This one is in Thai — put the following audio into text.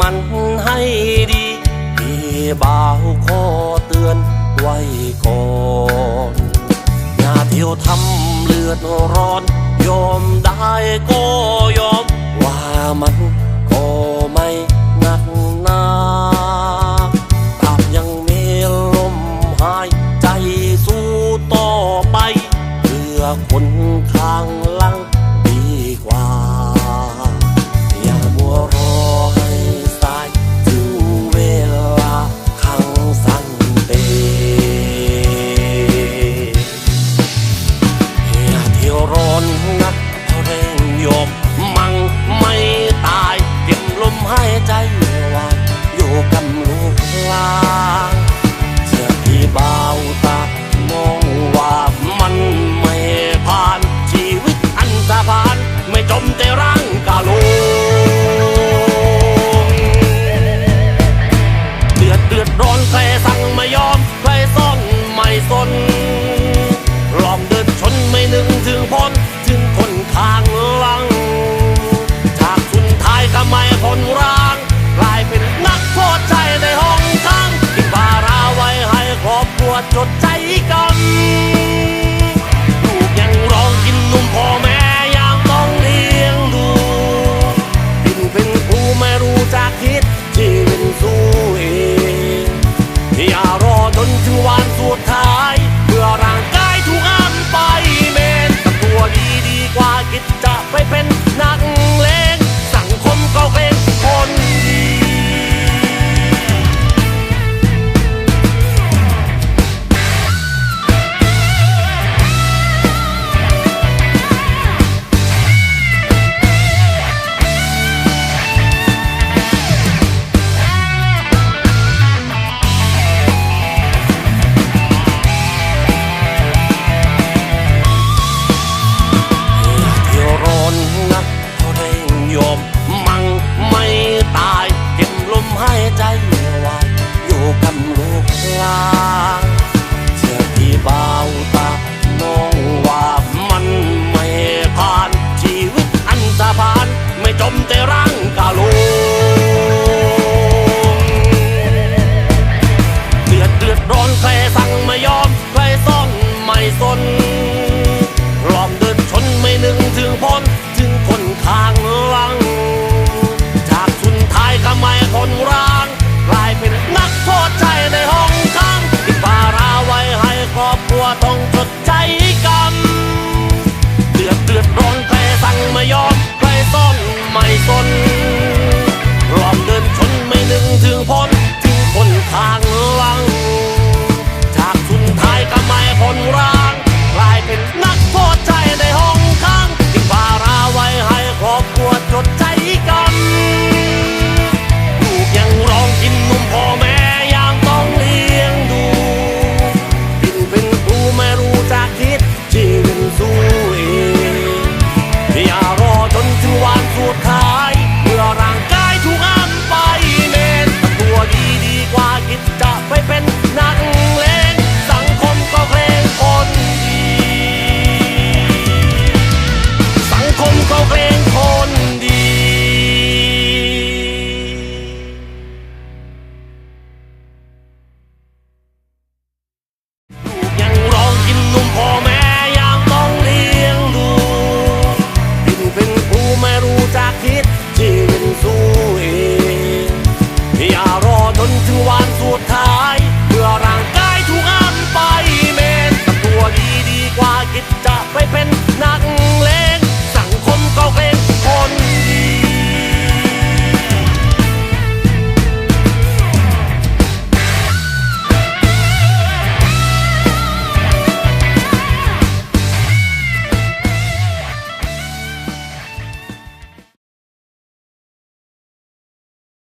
มันให้ดีพี่บาวขอเตือนไว้ก่อนอย่าเที่ยวทำเลือดร้อน ยอมได้ก็ยอมว่ามัน จดใจ